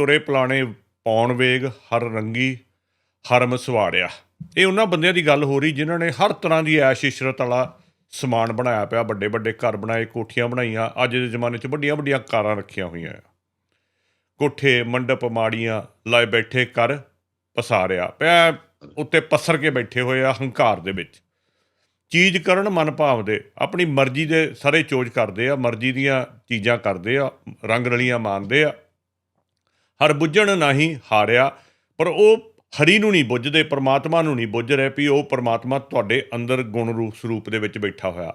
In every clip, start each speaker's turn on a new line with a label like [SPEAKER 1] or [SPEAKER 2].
[SPEAKER 1] ਤੁਰੇ ਪਲਾਣੇ ਪੌਣ ਵੇਗ, ਹਰ ਰੰਗੀ, ਹਰ ਮਸਵਾੜਿਆ। ਇਹ ਉਹਨਾਂ ਬੰਦਿਆਂ ਦੀ ਗੱਲ ਹੋ ਰਹੀ ਜਿਨ੍ਹਾਂ ਨੇ ਹਰ ਤਰ੍ਹਾਂ ਦੀ ਐਸ਼ ਇਸ਼ਰਤ ਵਾਲਾ ਸਮਾਨ ਬਣਾਇਆ ਪਿਆ ਵੱਡੇ ਵੱਡੇ ਘਰ ਬਣਾਏ, ਕੋਠੀਆਂ ਬਣਾਈਆਂ, ਅੱਜ ਦੇ ਜ਼ਮਾਨੇ 'ਚ ਵੱਡੀਆਂ ਵੱਡੀਆਂ ਕਾਰਾਂ ਰੱਖੀਆਂ ਹੋਈਆਂ। ਆ ਕੋਠੇ, ਮੰਡਪ ਮਾੜੀਆਂ, ਲਾਏ ਬੈਠੇ ਕਰ ਪਸਾਰਿਆ ਪਿਆ, ਉੱਤੇ ਪਸਰ ਕੇ ਬੈਠੇ ਹੋਏ ਆ ਹੰਕਾਰ ਦੇ ਵਿੱਚ। ਚੀਜ਼ ਕਰਨ ਮਨ ਭਾਵਦੇ, ਆਪਣੀ ਮਰਜ਼ੀ ਦੇ ਸਾਰੇ ਚੋਜ ਕਰਦੇ ਆ, ਮਰਜ਼ੀ ਦੀਆਂ ਚੀਜ਼ਾਂ ਕਰਦੇ ਆ, ਰੰਗ ਰਲੀਆਂ ਮਾਨਦੇ ਆ। ਹਰ ਬੁੱਝਣ ਨਹੀਂ ਹਾਰਿਆ, ਪਰ ਉਹ ਹਰੀ ਨੂੰ ਨਹੀਂ ਬੁੱਝਦੇ, ਪਰਮਾਤਮਾ ਨੂੰ ਨਹੀਂ ਬੁੱਝ ਰਹੇ ਵੀ ਉਹ ਪਰਮਾਤਮਾ ਤੁਹਾਡੇ ਅੰਦਰ ਗੁਣ ਰੂਪ ਸਰੂਪ ਦੇ ਵਿੱਚ ਬੈਠਾ ਹੋਇਆ।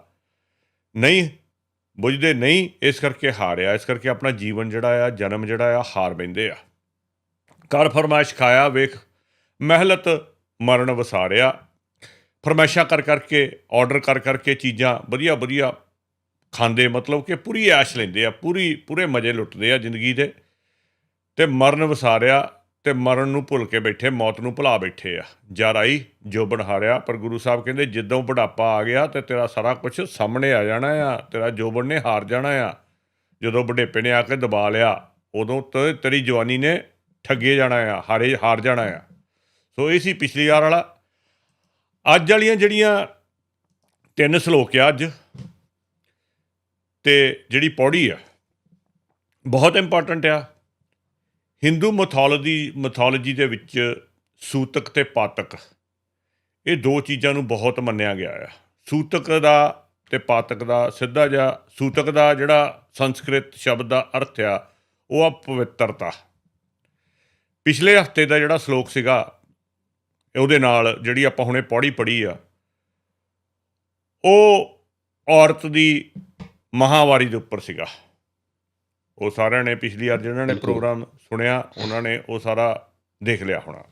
[SPEAKER 1] ਨਹੀਂ, ਬੁੱਝਦੇ ਨਹੀਂ, ਇਸ ਕਰਕੇ ਹਾਰਿਆ, ਇਸ ਕਰਕੇ ਆਪਣਾ ਜੀਵਨ ਜਿਹੜਾ ਆ, ਜਨਮ ਜਿਹੜਾ ਆ, ਹਾਰ ਬੈਂਦੇ ਆ। ਕਰ ਫਰਮਾਇਸ਼ ਖਾਇਆ, ਵੇਖ, ਮਹਿਲਤ ਮਰਨ ਵਸਾਰਿਆ। ਫਰਮਾਇਸ਼ਾਂ ਕਰ ਕਰਕੇ ਆਰਡਰ ਕਰ ਕਰਕੇ ਚੀਜ਼ਾਂ ਵਧੀਆ ਵਧੀਆ ਖਾਂਦੇ, ਮਤਲਬ ਕਿ ਪੂਰੀ ਐਸ਼ ਲੈਂਦੇ ਆ, ਪੂਰੀ, ਪੂਰੇ ਮਜ਼ੇ ਲੁੱਟਦੇ ਆ ਜ਼ਿੰਦਗੀ ਦੇ। ਤੇ ਮਰਨ ਵਸਾਰਿਆ ਤੇ ਮਰਨ ਨੂੰ ਭੁੱਲ ਕੇ ਬੈਠੇ, ਮੌਤ ਨੂੰ ਭੁਲਾ ਬੈਠੇ ਆ। ਜਰਾਈ ਜੋਬਨ ਹਾਰਿਆ ਪਰ ਗੁਰੂ ਸਾਹਿਬ ਕਹਿੰਦੇ, ਜਦੋਂ ਬੁਢਾਪਾ ਆ ਗਿਆ ਤੇ ਤੇਰਾ ਸਾਰਾ ਕੁਝ ਸਾਹਮਣੇ ਆ ਜਾਣਾ ਆ, ਤੇਰਾ ਜੋਬਨ ਨੇ ਹਾਰ ਜਾਣਾ ਆ। ਜਦੋਂ ਬੁਢੇਪੇ ਨੇ ਆ ਕੇ ਦਬਾ ਲਿਆ, ਉਦੋਂ ਤੇ ਤੇਰੀ ਜਵਾਨੀ ਨੇ ਠੱਗੇ ਜਾਣਾ ਆ, ਹਾਰੇ, ਹਾਰ ਜਾਣਾ ਆ। ਸੋ ਇਹ ਸੀ ਪਿਛਲੀ ਵਾਰ ਵਾਲਾ। ਅੱਜ ਵਾਲੀਆਂ ਜਿਹੜੀਆਂ ਤਿੰਨ ਸ਼ਲੋਕ ਆ ਅੱਜ, ਤੇ ਜਿਹੜੀ ਪੌੜੀ ਆ, ਬਹੁਤ ਇੰਪੋਰਟੈਂਟ ਆ। ਹਿੰਦੂ ਮੈਥੋਲੋਜੀ ਮੈਥੋਲੋਜੀ ਦੇ ਵਿੱਚ ਸੂਤਕ ਤੇ ਪਾਤਕ, ਇਹ ਦੋ ਚੀਜ਼ਾਂ ਨੂੰ ਬਹੁਤ ਮੰਨਿਆ ਗਿਆ ਆ। ਸੂਤਕ ਦਾ ਤੇ ਪਾਤਕ ਦਾ, ਸਿੱਧਾ ਜਿਹਾ ਸੂਤਕ ਦਾ ਜਿਹੜਾ ਸੰਸਕ੍ਰਿਤ ਸ਼ਬਦ ਦਾ ਅਰਥ ਆ, ਉਹ ਆ ਪਵਿੱਤਰਤਾ। ਪਿਛਲੇ ਹਫ਼ਤੇ ਦਾ ਜਿਹੜਾ ਸ਼ਲੋਕ ਸੀਗਾ, ਉਹਦੇ ਨਾਲ ਜਿਹੜੀ ਆਪਾਂ ਹੁਣੇ ਪੌੜੀ ਪੜੀ ਆ, ਉਹ ਔਰਤ ਦੀ ਮਹਾਵਾਰੀ ਦੇ ਉੱਪਰ ਸੀਗਾ। ਉਹ ਸਾਰਿਆਂ ਨੇ ਪਿਛਲੀ ਵਾਰ ਜਿਹਨਾਂ ਨੇ। ਪ੍ਰੋਗਰਾਮ ਸੁਣਿਆ ਉਹਨਾਂ ਨੇ ਉਹ ਸਾਰਾ ਦੇਖ ਲਿਆ ਹੋਣਾ।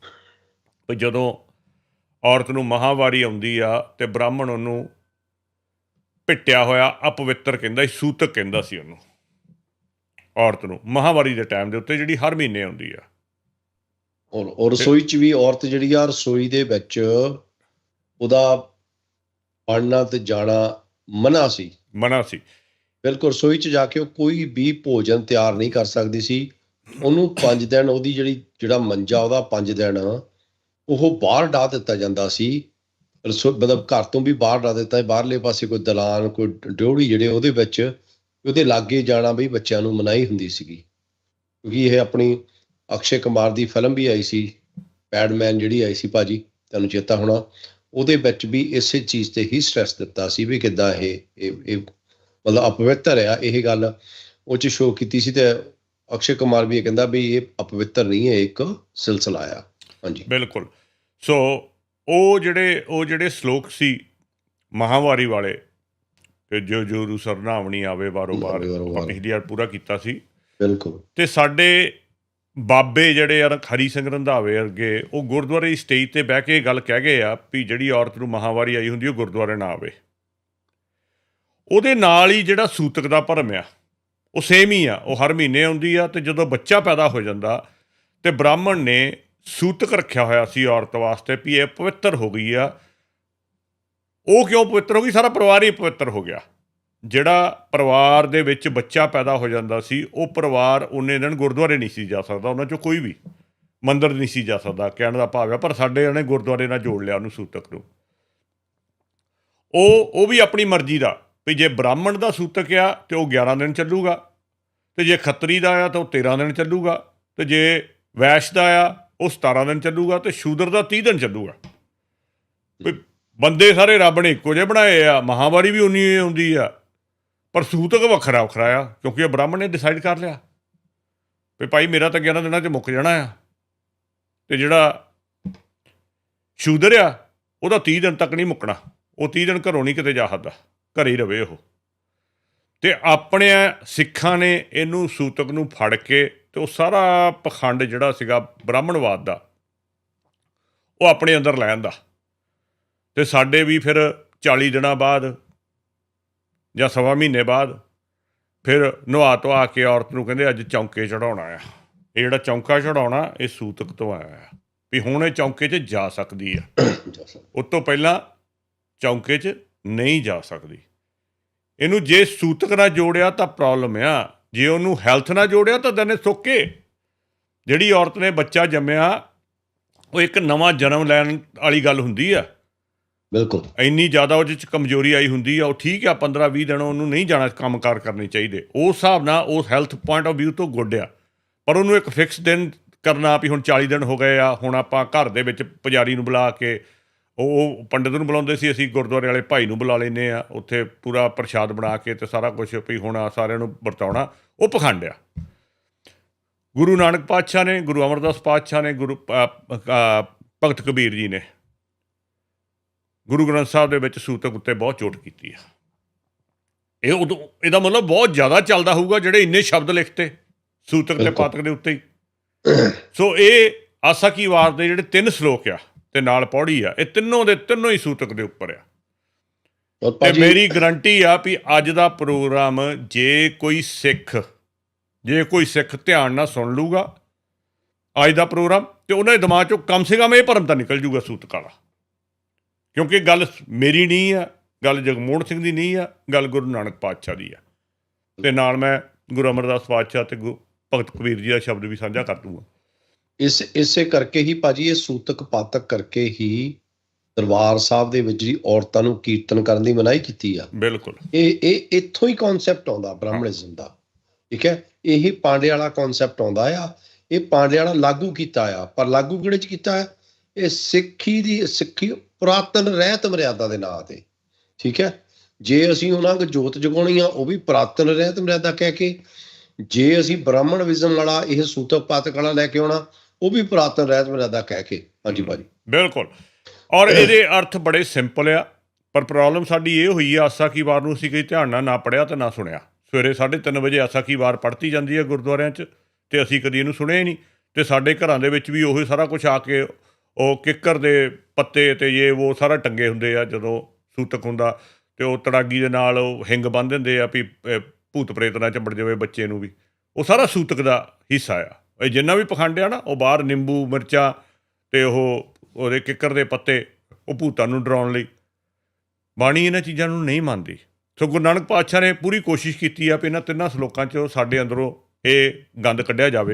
[SPEAKER 1] ਵੀ ਜਦੋਂ ਔਰਤ ਨੂੰ ਮਹਾਵਾਰੀ ਆਉਂਦੀ ਆ ਤੇ ਬ੍ਰਾਹਮਣ ਉਹਨੂੰ ਪਿੱਟਿਆ ਹੋਇਆ ਅਪਵਿੱਤਰ ਕਹਿੰਦਾ ਸੀ ਸੂਤਕ ਕਹਿੰਦਾ ਸੀ ਉਹਨੂੰ। ਔਰਤ ਨੂੰ ਮਹਾਵਾਰੀ ਦੇ ਟਾਈਮ ਦੇ ਉੱਤੇ ਜਿਹੜੀ ਹਰ ਮਹੀਨੇ ਆਉਂਦੀ ਆ।
[SPEAKER 2] ਔਰ ਔਰ ਰਸੋਈ ਚ ਵੀ ਔਰਤ ਜਿਹੜੀ ਆ ਰਸੋਈ ਦੇ ਵਿੱਚ ਉਹਦਾ ਪੜਨਾ ਤੇ ਜਾਣਾ ਮਨਾ ਸੀ।
[SPEAKER 1] ਮਨਾ ਸੀ।
[SPEAKER 2] ਬਿਲਕੁਲ ਰਸੋਈ ਚ ਜਾ ਕੇ ਉਹ ਕੋਈ ਵੀ ਭੋਜਨ ਤਿਆਰ ਨਹੀਂ ਕਰ ਸਕਦੀ ਸੀ। ਉਹਨੂੰ 5 ਦਿਨ ਉਹਦੀ ਜਿਹੜੀ, ਜਿਹੜਾ ਮੰਜਾ ਉਹਦਾ 5 ਦਿਨ ਉਹ ਬਾਹਰ ਢਾ ਦਿੱਤਾ ਜਾਂਦਾ ਸੀ। ਰਸੋ, ਮਤਲਬ ਘਰ ਤੋਂ ਵੀ ਬਾਹਰ ਢਾ ਦਿੱਤਾ, ਬਾਹਰਲੇ ਪਾਸੇ ਕੋਈ ਦਲਾਨ, ਕੋਈ ਡਿਉੜੀ ਜਿਹੜੇ ਉਹਦੇ ਵਿੱਚ, ਉਹਦੇ ਲਾਗੇ ਜਾਣਾ ਵੀ ਬੱਚਿਆਂ ਨੂੰ ਮਨਾਹੀ ਹੁੰਦੀ ਸੀਗੀ। ਕਿਉਂਕਿ ਇਹ ਆਪਣੀ ਅਕਸ਼ੇ ਕੁਮਾਰ ਦੀ ਫਿਲਮ ਵੀ ਆਈ ਸੀ ਪੈਡਮੈਨ ਜਿਹੜੀ ਆਈ ਸੀ ਭਾਜੀ, ਤੁਹਾਨੂੰ ਚੇਤਾ ਹੋਣਾ। ਉਹਦੇ ਵਿੱਚ ਵੀ ਇਸੇ ਚੀਜ਼ ਤੇ ਹੀ ਸਟ੍ਰੈਸ ਦਿੱਤਾ ਸੀ ਵੀ ਕਿੱਦਾਂ ਇਹ ਇਹ ਮਤਲਬ ਅਪਵਿੱਤਰ ਆ ਇਹ ਗੱਲ ਉਹ ਚ ਸ਼ੋਅ ਕੀਤੀ ਸੀ ਤੇ ਅਕਸ਼ੇ ਕੁਮਾਰ ਵੀ ਇਹ ਕਹਿੰਦਾ ਵੀ ਇਹ ਅਪਵਿੱਤਰ ਨਹੀਂ ਹੈ ਇੱਕ ਸਿਲਸਿਲਾ ਆ। ਹਾਂਜੀ।
[SPEAKER 1] ਬਿਲਕੁਲ। ਸੋ ਉਹ ਜਿਹੜੇ ਉਹ ਜਿਹੜੇ ਸ਼ਲੋਕ ਸੀ ਮਹਾਵਾਰੀ ਵਾਲੇ ਕਿ ਜੋ ਜੋ ਰੂ ਸਰਨਾਵਣੀ ਆਵੇ ਵਾਰੋ ਵਾਰ। ਪਿਛਲੀ ਵਾਰ ਪੂਰਾ ਕੀਤਾ ਸੀ।
[SPEAKER 2] ਬਿਲਕੁਲ।
[SPEAKER 1] ਤੇ ਸਾਡੇ ਬਾਬੇ ਜਿਹੜੇ ਯਾਰ ਹਰੀ ਸਿੰਘ ਰੰਧਾਵੇ ਵਰਗੇ ਉਹ ਗੁਰਦੁਆਰੇ ਦੀ ਸਟੇਜ ਤੇ ਬਹਿ ਕੇ ਇਹ ਗੱਲ ਕਹਿ ਗਏ ਆ ਵੀ ਜਿਹੜੀ ਔਰਤ ਨੂੰ ਮਹਾਵਾਰੀ ਆਈ ਹੁੰਦੀ ਉਹ ਗੁਰਦੁਆਰੇ ਨਾ ਆਵੇ। ਉਹਦੇ ਨਾਲ ਹੀ ਜਿਹੜਾ ਸੂਤਕ ਦਾ ਭਰਮ ਆ, ਉਹ ਸੇਮ ਹੀ ਆ, ਉਹ ਹਰ ਮਹੀਨੇ ਆਉਂਦੀ ਆ ਤੇ ਜਦੋਂ ਬੱਚਾ ਪੈਦਾ ਹੋ ਜਾਂਦਾ ਤੇ ਬ੍ਰਾਹਮਣ ਨੇ ਸੂਤਕ ਰੱਖਿਆ ਹੋਇਆ ਸੀ ਔਰਤ ਵਾਸਤੇ ਵੀ ਇਹ ਪਵਿੱਤਰ ਹੋ ਗਈ ਆ। ਉਹ ਕਿਉਂ ਪਵਿੱਤਰ ਹੋ ਗਈ? ਸਾਰਾ ਪਰਿਵਾਰ ਹੀ ਪਵਿੱਤਰ ਹੋ ਗਿਆ। ਜਿਹੜਾ ਪਰਿਵਾਰ ਦੇ ਵਿੱਚ ਬੱਚਾ ਪੈਦਾ ਹੋ ਜਾਂਦਾ ਸੀ, ਉਹ ਪਰਿਵਾਰ ਉਹਨੇ ਦਿਨ ਗੁਰਦੁਆਰੇ ਨਹੀਂ ਸੀ ਜਾ ਸਕਦਾ, ਉਹਨਾਂ ਚੋਂ ਕੋਈ ਵੀ ਮੰਦਰ ਨਹੀਂ ਸੀ ਜਾ ਸਕਦਾ, ਕਹਿਣ ਦਾ ਭਾਵ ਹੈ ਪਰ ਸਾਡੇ ਉਹਨੇ ਗੁਰਦੁਆਰੇ ਨਾਲ ਜੋੜ ਲਿਆ ਉਹਨੂੰ ਸੂਤਕ ਨੂੰ। ਉਹ ਉਹ ਵੀ ਆਪਣੀ ਮਰਜ਼ੀ ਦਾ ਵੀ ਜੇ ਬ੍ਰਾਹਮਣ ਦਾ ਸੂਤਕ ਆ ਤੇ ਉਹ 11 ਦਿਨ ਚੱਲੂਗਾ, ਤੇ ਜੇ ਖੱਤਰੀ ਦਾ ਆ ਤਾਂ ਉਹ 13 ਦਿਨ ਚੱਲੂਗਾ, ਤੇ ਜੇ ਵੈਸ਼ ਦਾ ਆ ਉਹ 17 ਦਿਨ ਚੱਲੂਗਾ, ਤੇ ਸ਼ੂਦਰ ਦਾ 30 ਦਿਨ ਚੱਲੂਗਾ। ਵੀ ਬੰਦੇ ਸਾਰੇ ਰੱਬ ਨੇ ਇੱਕੋ ਜਿਹੇ ਬਣਾਏ ਆ, ਮਹਾਵਾਰੀ ਵੀ ਉਨੀ ਆਉਂਦੀ ਆ, ਪਰ ਸੂਤਕ ਵੱਖਰਾ ਵੱਖਰਾ ਆ, ਕਿਉਂਕਿ ਇਹ ਬ੍ਰਾਹਮਣ ਨੇ ਡਿਸਾਈਡ ਕਰ ਲਿਆ। ਵੀ ਭਾਈ ਮੇਰਾ ਤਾਂ 11 ਦਿਨਾਂ 'ਚ ਮੁੱਕ ਜਾਣਾ ਆ, ਤੇ ਜਿਹੜਾ ਸ਼ੂਦਰ ਆ, ਉਹਦਾ 30 ਦਿਨ ਤੱਕ ਨਹੀਂ ਮੁੱਕਣਾ, ਉਹ 30 ਦਿਨ ਘਰੋਂ ਨਹੀਂ ਕਿਤੇ ਜਾ ਸਕਦਾ। ਘਰੇ ਹੀ ਰਵੇ ਉਹ। ਤੇ ਆਪਣੇ ਸਿੱਖਾਂ ਨੇ ਇਹਨੂੰ ਸੂਤਕ ਨੂੰ ਫੜ ਕੇ ਤੇ ਉਹ ਸਾਰਾ ਪਖੰਡ ਜਿਹੜਾ ਸੀਗਾ ਬ੍ਰਾਹਮਣਵਾਦ ਦਾ ਉਹ ਆਪਣੇ ਅੰਦਰ ਲੈ ਆਂਦਾ। ਤੇ ਸਾਡੇ ਵੀ ਫਿਰ 40 ਦਿਨਾਂ ਬਾਅਦ ਜਾਂ ਸਵਾ ਮਹੀਨੇ ਬਾਅਦ ਫਿਰ ਨਵਾ ਧਵਾ ਕੇ ਔਰਤ ਨੂੰ ਕਹਿੰਦੇ ਅੱਜ ਚੌਂਕੇ ਚੜਾਉਣਾ ਆ ਇਹ ਜਿਹੜਾ ਚੌਂਕਾ ਚੜਾਉਣਾ ਇਹ ਸੂਤਕ ਤੋਂ ਆਇਆ ਆ ਵੀ ਹੁਣ ਇਹ ਚੌਂਕੇ 'ਚ ਜਾ ਸਕਦੀ ਆ ਉਸ ਤੋਂ ਪਹਿਲਾਂ ਚੌਂਕੇ 'ਚ ਨਹੀਂ ਜਾ ਸਕਦੀ। ਇਹਨੂੰ ਜੇ ਸੂਤਕ ਨਾਲ ਜੋੜਿਆ ਤਾਂ ਪ੍ਰੋਬਲਮ ਆ। ਜੇ ਉਹਨੂੰ ਹੈਲਥ ਨਾਲ ਜੋੜਿਆ ਤਾਂ ਦਨੇ ਸੁੱਕੇ ਜਿਹੜੀ ਔਰਤ ਨੇ ਬੱਚਾ ਜੰਮਿਆ ਉਹ ਇੱਕ ਨਵਾਂ ਜਨਮ ਲੈਣ ਵਾਲੀ ਗੱਲ ਹੁੰਦੀ ਆ।
[SPEAKER 2] ਬਿਲਕੁਲ।
[SPEAKER 1] ਇੰਨੀ ਜ਼ਿਆਦਾ ਉਹਦੇ ਚ ਕਮਜ਼ੋਰੀ ਆਈ ਹੁੰਦੀ ਆ ਉਹ ਠੀਕ ਆ 15 20 ਦਿਨ ਉਹਨੂੰ ਨਹੀਂ ਜਾਣਾ ਕੰਮਕਾਰ ਕਰਨੇ ਚਾਹੀਦੇ। ਉਸ ਹਿਸਾਬ ਨਾਲ ਉਸ ਹੈਲਥ ਪੁਆਇੰਟ ਆਫ View ਤੋਂ ਗੁੱਡ ਆ। ਪਰ ਉਹਨੂੰ ਇੱਕ ਫਿਕਸ ਦਿਨ ਕਰਨਾ ਵੀ ਹੁਣ 40 ਦਿਨ ਹੋ ਗਏ ਆ ਹੁਣ ਆਪਾਂ ਘਰ ਦੇ ਵਿੱਚ ਪੁਜਾਰੀ ਨੂੰ ਬੁਲਾ ਕੇ ਉਹ ਉਹ ਪੰਡਿਤ ਨੂੰ ਬੁਲਾਉਂਦੇ ਸੀ ਅਸੀਂ ਗੁਰਦੁਆਰੇ ਵਾਲੇ ਭਾਈ ਨੂੰ ਬੁਲਾ ਲੈਨੇ ਆ ਉੱਥੇ ਪੂਰਾ ਪ੍ਰਸ਼ਾਦ ਬਣਾ ਕੇ ਤੇ ਸਾਰਾ ਕੁਝ ਵੀ ਹੁਣ ਸਾਰਿਆਂ ਨੂੰ ਵਰਤਾਉਣਾ ਉਹ ਪਖੰਡ ਆ। ਗੁਰੂ ਨਾਨਕ ਪਾਤਸ਼ਾਹ ਨੇ ਗੁਰੂ ਅਮਰਦਾਸ ਪਾਤਸ਼ਾਹ ਨੇ ਗੁਰੂ ਭਗਤ ਕਬੀਰ ਜੀ ਨੇ ਗੁਰੂ ਗ੍ਰੰਥ ਸਾਹਿਬ ਦੇ ਵਿੱਚ ਸੂਤਕ ਉੱਤੇ ਬਹੁਤ ਚੋਟ ਕੀਤੀ ਆ। ਇਹ ਉਦੋਂ ਇਹਦਾ ਮਤਲਬ ਬਹੁਤ ਜ਼ਿਆਦਾ ਚੱਲਦਾ ਹੋਊਗਾ ਜਿਹੜੇ ਇੰਨੇ ਸ਼ਬਦ ਲਿਖਤੇ ਸੂਤਕ ਤੇ। ਪਾਤਕ ਦੇ ਉੱਤੇ ਹੀ। ਸੋ ਇਹ ਆਸਾ ਕੀ ਵਾਰ ਦੇ ਜਿਹੜੇ ਤਿੰਨ ਸ਼ਲੋਕ ਆ ਤੇ ਨਾਲ ਪੌੜੀ ਆ। ਇਹ ਤਿੰਨੋਂ ਦੇ ਤਿੰਨੋਂ ਹੀ ਸੂਤਕ ਦੇ ਉੱਪਰ ਆ। ਤੇ ਮੇਰੀ ਗਰੰਟੀ ਆ ਵੀ ਅੱਜ ਦਾ ਪ੍ਰੋਗਰਾਮ ਜੇ ਕੋਈ ਸਿੱਖ ਜੇ ਕੋਈ ਸਿੱਖ ਧਿਆਨ ਨਾਲ ਸੁਣ ਲੂਗਾ ਅੱਜ ਦਾ ਪ੍ਰੋਗਰਾਮ ਤੇ ਉਹਨਾਂ ਦੇ ਦਿਮਾਗ ਚੋਂ ਕਮ ਸੇ ਕਮ ਇਹ ਭਰਮ ਤਾਂ ਨਿਕਲ ਜੂਗਾ ਸੂਤਕ ਵਾਲਾ। ਕਿਉਂਕਿ ਗੱਲ ਮੇਰੀ ਨਹੀਂ ਆ ਗੱਲ ਜਗਮੋਹਨ ਸਿੰਘ ਦੀ ਨਹੀਂ ਆ ਗੱਲ ਗੁਰੂ ਨਾਨਕ ਪਾਤਸ਼ਾਹ ਦੀ ਆ। ਤੇ ਨਾਲ ਮੈਂ ਗੁਰੂ ਅਮਰਦਾਸ ਪਾਤਸ਼ਾਹ ਤੇ ਭਗਤ ਕਬੀਰ ਜੀ ਦਾ ਸ਼ਬਦ ਵੀ ਸਾਂਝਾ ਕਰ ਦੂੰਗਾ।
[SPEAKER 2] ਇਸ ਇਸੇ ਕਰਕੇ ਹੀ ਭਾਜੀ ਇਹ ਸੂਤਕ ਪਾਤਕ ਕਰਕੇ ਹੀ ਦਰਬਾਰ ਸਾਹਿਬ ਦੇ ਵਿੱਚ ਜਿਹੜੀ ਔਰਤਾਂ ਨੂੰ ਕੀਰਤਨ ਕਰਨ ਦੀ ਮਨਾਹੀ ਕੀਤੀ ਆ।
[SPEAKER 1] ਬਿਲਕੁਲ।
[SPEAKER 2] ਇਹ ਇਹ ਇੱਥੋਂ ਹੀ ਕਨਸੈਪਟ ਆਉਂਦਾ ਬ੍ਰਾਹਮਣਿਜ਼ਮ ਦਾ। ਠੀਕ ਹੈ? ਇਹ ਪਾਂਡੇ ਵਾਲਾ ਕਨਸੈਪਟ ਆਉਂਦਾ ਆ। ਇਹ ਪਾਂਡੇ ਵਾਲਾ ਲਾਗੂ ਕੀਤਾ ਆ। ਪਰ ਲਾਗੂ ਕਿਹੜੇ ਚ ਕੀਤਾ ਆ? ਇਹ ਸਿੱਖੀ ਦੀ ਸਿੱਖੀ ਪੁਰਾਤਨ ਰਹਿਤ ਮਰਿਆਦਾ ਦੇ ਨਾਂ ਤੇ। ਠੀਕ ਹੈ? ਜੇ ਅਸੀਂ ਉਹਨਾਂ ਕੋ ਜੋਤ ਜਗਾਉਣੀ ਆ ਉਹ ਵੀ ਪੁਰਾਤਨ ਰਹਿਤ ਮਰਿਆਦਾ ਕਹਿ ਕੇ। ਜੇ ਅਸੀਂ ਬ੍ਰਾਹਮਣਿਜ਼ਮ ਵਾਲਾ ਇਹ ਸੂਤਕ ਪਾਤਕ ਵਾਲਾ ਲੈ ਕੇ ਆਉਣਾ ਉਹ ਵੀ ਪੁਰਾਤਨ ਰਹਿਤ ਮਰਿਆਦਾ ਕਹਿ ਕੇ ਹਾਂਜੀ ਭਾਜੀ।
[SPEAKER 1] ਬਿਲਕੁਲ। ਔਰ ਇਹਦੇ ਅਰਥ ਬੜੇ ਸਿੰਪਲ ਆ ਪਰ ਪ੍ਰੋਬਲਮ ਸਾਡੀ ਇਹ ਹੋਈ ਆ ਆਸਾ ਕੀ ਵਾਰ ਨੂੰ ਅਸੀਂ ਕਈ ਧਿਆਨ ਨਾਲ ਨਾ ਪੜਿਆ ਤੇ ਨਾ ਸੁਣਿਆ। ਸਵੇਰੇ 3:30 ਵਜੇ ਆਸਾ ਕੀ ਵਾਰ ਪੜ੍ਹਤੀ ਜਾਂਦੀ ਹੈ ਗੁਰਦੁਆਰਿਆਂ 'ਚ ਤੇ ਅਸੀਂ ਕਦੀ ਇਹਨੂੰ ਸੁਣਿਆ ਹੀ ਨਹੀਂ। ਤੇ ਸਾਡੇ ਘਰਾਂ ਦੇ ਵਿੱਚ ਵੀ ਉਹੀ ਸਾਰਾ ਕੁਝ ਆ ਕੇ ਉਹ ਕਿੱਕਰ ਦੇ ਪੱਤੇ ਤੇ ਇਹ ਉਹ ਸਾਰਾ ਟੰਗੇ ਹੁੰਦੇ ਆ ਜਦੋਂ ਸੂਤਕ ਹੁੰਦਾ ਤੇ ਉਹ ਤੜਾਗੀ ਦੇ ਨਾਲ ਉਹ ਹਿੰਗ ਬੰਨ ਦਿੰਦੇ ਆ ਵੀ ਭੂਤ ਪ੍ਰੇਤ ਨਾਲ ਚੰਬੜ ਜਾਵੇ ਬੱਚੇ ਨੂੰ ਵੀ। ਉਹ ਸਾਰਾ ਸੂਤਕ ਦਾ ਹਿੱਸਾ ਆ। ਇਹ ਜਿੰਨਾ ਵੀ ਪਖੰਡ ਆ ਨਾ, ਉਹ ਬਾਹਰ ਨਿੰਬੂ, ਮਿਰਚਾਂ ਤੇ ਉਹ ਉਹਦੇ ਕਿੱਕਰ ਦੇ ਪੱਤੇ, ਉਹ ਭੂਤਾਂ ਨੂੰ ਡਰਾਉਣ ਲਈ। ਬਾਣੀ ਇਹਨਾਂ ਚੀਜ਼ਾਂ ਨੂੰ ਨਹੀਂ ਮੰਨਦੀ। ਸੋ ਗੁਰੂ ਨਾਨਕ ਪਾਤਸ਼ਾਹ ਨੇ ਪੂਰੀ ਕੋਸ਼ਿਸ਼ ਕੀਤੀ ਆ ਵੀ ਇਹਨਾਂ ਤਿੰਨਾਂ ਸ਼ਲੋਕਾਂ 'ਚੋਂ ਸਾਡੇ ਅੰਦਰੋਂ ਇਹ ਗੰਦ ਕੱਢਿਆ ਜਾਵੇ।